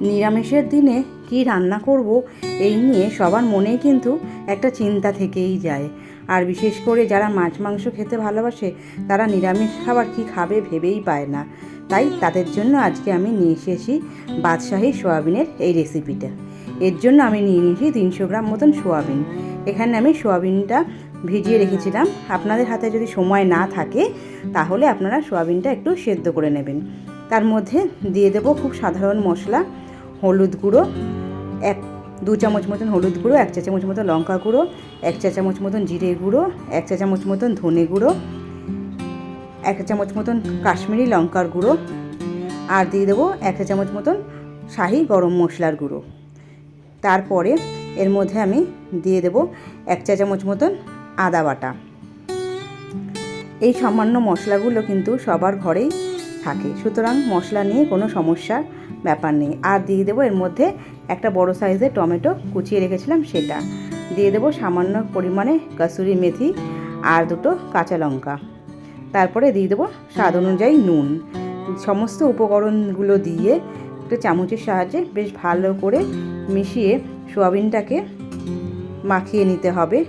নিরামিষের দিনে কি রান্না করব, এই নিয়ে সবার মনেই কিন্তু একটা চিন্তা থেকেই যায়। আর বিশেষ করে যারা মাছ, মাংস খেতে ভালোবাসে, তারা নিরামিষ খাবার কি খাবে ভেবেই পায় না। তাই তাদের জন্য আজকে আমি নিয়ে এসেছি বাদশাহী সোয়াবিনের এই রেসিপিটা। এর জন্য আমি নিয়ে নিয়েছি তিনশো গ্রাম মতন সোয়াবিন। এখানে আমি সোয়াবিনটা ভিজিয়ে রেখেছিলাম। আপনাদের হাতে যদি সময় না থাকে, তাহলে আপনারা সোয়াবিনটা একটু সেদ্ধ করে নেবেন। তার মধ্যে দিয়ে দেবো খুব সাধারণ মশলা। হলুদ গুঁড়ো, এক, দু চামচ মতন হলুদ গুঁড়ো, এক চা চামচ মতন লঙ্কা গুঁড়ো, এক চা চামচ মতন জিরে গুঁড়ো, এক চা চামচ মতন ধনে গুঁড়ো, এক চামচ মতন কাশ্মীরি লঙ্কার গুঁড়ো আর দিয়ে দেবো এক চা চামচ মতন শাহি গরম মশলার গুঁড়ো। তারপরে এর মধ্যে আমি দিয়ে দেবো এক চা চামচ মতন আদা বাটা। এই সামান্য মশলাগুলো কিন্তু সবার ঘরেই থাকে। সুতরাং মশলা নিয়ে কোনো সমস্যার ব্যাপার নেই। আর দিয়ে দেবো এর মধ্যে একটা বড় সাইজের টমেটো কুচিয়ে রেখেছিলাম সেটা। দিয়ে দেবো সামান্য পরিমাণে কাসুরি মেথি আর দুটো কাঁচা লঙ্কা। তারপরে দিয়ে দেবো স্বাদ অনুযায়ী নুন। সমস্ত উপকরণগুলো দিয়ে একটু চামচের সাহায্যে বেশ ভালো করে মিশিয়ে সোয়াবিনটাকে মাখিয়ে নিতে হবে।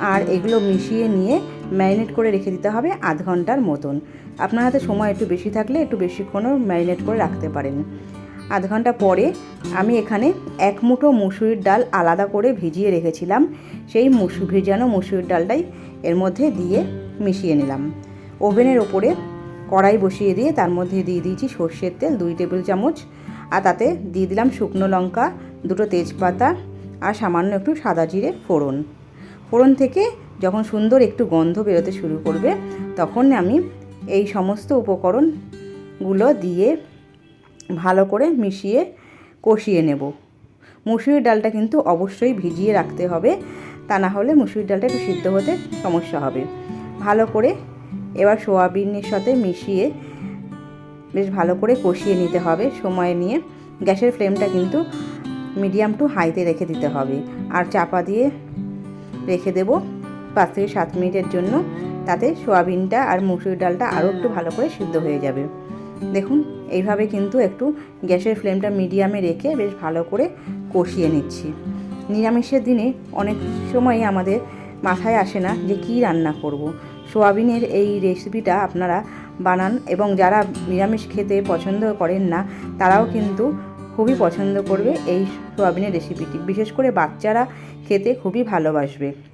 আর এগুলো মিশিয়ে নিয়ে ম্যারিনেট করে রেখে দিতে হবে আধ ঘণ্টার মতন। আপনার হাতে সময় একটু বেশি থাকলে একটু বেশিক্ষণও ম্যারিনেট করে রাখতে পারেন। আধ ঘণ্টা পরে আমি এখানে এক মুঠো মুসুরির ডাল আলাদা করে ভিজিয়ে রেখেছিলাম। সেই মুসু ভিজানো মুসুরির ডালটাই এর মধ্যে দিয়ে মিশিয়ে নিলাম। ওভেনের ওপরে কড়াই বসিয়ে দিয়ে তার মধ্যে দিয়ে দিয়েছি সর্ষের তেল দুই টেবিল চামচ। আর তাতে দিয়ে দিলাম শুকনো লঙ্কা, দুটো তেজপাতা আর সামান্য একটু সাদা জিরে ফোড়ন। ফোড়ন থেকে যখন সুন্দর একটু গন্ধ বেরোতে শুরু করবে, তখন আমি এই সমস্ত উপকরণগুলো দিয়ে ভালো করে মিশিয়ে কষিয়ে নেব। মুসুরির ডালটা কিন্তু অবশ্যই ভিজিয়ে রাখতে হবে, তা না হলে মুসুরির ডালটা একটু সিদ্ধ হতে সমস্যা হবে। ভালো করে এবার সোয়াবিনের সাথে মিশিয়ে বেশ ভালো করে কষিয়ে নিতে হবে। সময় নিয়ে গ্যাসের ফ্লেমটা কিন্তু মিডিয়াম টু হাইতে রেখে দিতে হবে। আর চাপা দিয়ে রেখে দেব। পাঁচ থেকে সাত মিনিটের জন্য তাতে সোয়াবিনটা আর মুসুরির ডালটা আরও একটু ভালো করে সিদ্ধ হয়ে যাবে। দেখুন, এইভাবে কিন্তু একটু গ্যাসের ফ্লেমটা মিডিয়ামে রেখে বেশ ভালো করে কষিয়ে নিচ্ছি। নিরামিষের দিনে অনেক সময় আমাদের মাথায় আসে না যে কী রান্না করব। সোয়াবিনের এই রেসিপিটা আপনারা বানান এবং যারা নিরামিষ খেতে পছন্দ করেন না, তারাও কিন্তু খুবই পছন্দ করবে এই সোয়াবিনের রেসিপিটি বিশেষ করে বাচ্চারা খেতে খুবই ভালোবাসবে।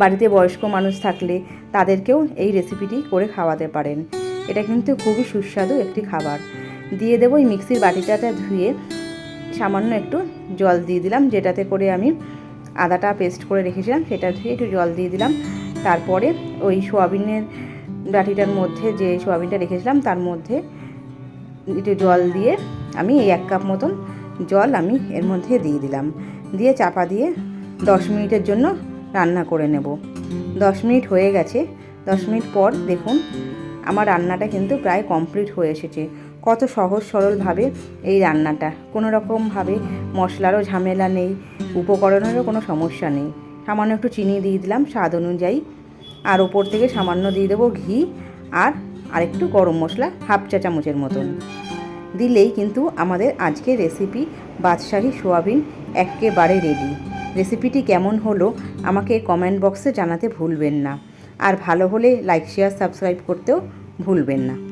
বাড়িতে বয়স্ক মানুষ থাকলে তাদেরকেও এই রেসিপিটি করে খাওয়াতে পারেন। এটা কিন্তু খুবই সুস্বাদু একটি খাবার। দিয়ে দেবো এই মিক্সির বাটিটাতে ধুয়ে সামান্য একটু জল দিয়ে দিলাম, যেটাতে করে আমি আদাটা পেস্ট করে রেখেছিলাম, সেটা ধুয়ে একটু জল দিয়ে দিলাম। তারপরে ওই সোয়াবিনের বাটিটার মধ্যে যে সোয়াবিনটা রেখেছিলাম, তার মধ্যে একটু জল দিয়ে আমি এই এক কাপ মতন জল আমি এর মধ্যে দিয়ে দিলাম। দিয়ে চাপা দিয়ে দশ মিনিটের জন্য রান্না করে নেব। দশ মিনিট হয়ে গেছে। দশ মিনিট পর দেখুন, আমার রান্নাটা কিন্তু প্রায় কমপ্লিট হয়ে এসেছে। কত সহজ সরলভাবে এই রান্নাটা। কোনো রকমভাবে মশলারও ঝামেলা নেই, উপকরণেরও কোনো সমস্যা নেই। সামান্য একটু চিনি দিয়ে দিলাম স্বাদ অনুযায়ী। আর ওপর থেকে সামান্য দিয়ে দেবো ঘি আর আরেকটু গরম মশলা, হাফ চা চামচের মতন। দিলেই কিন্তু আমাদের আজকের রেসিপি বাদশাহী সোয়াবিন একেবারে রেডি রেসিপিটি কেমন হলো আমাকে কমেন্ট বক্সে জানাতে ভুলবেন না। আর ভালো হলে লাইক শেয়ার সাবস্ক্রাইব করতেও ভুলবেন না।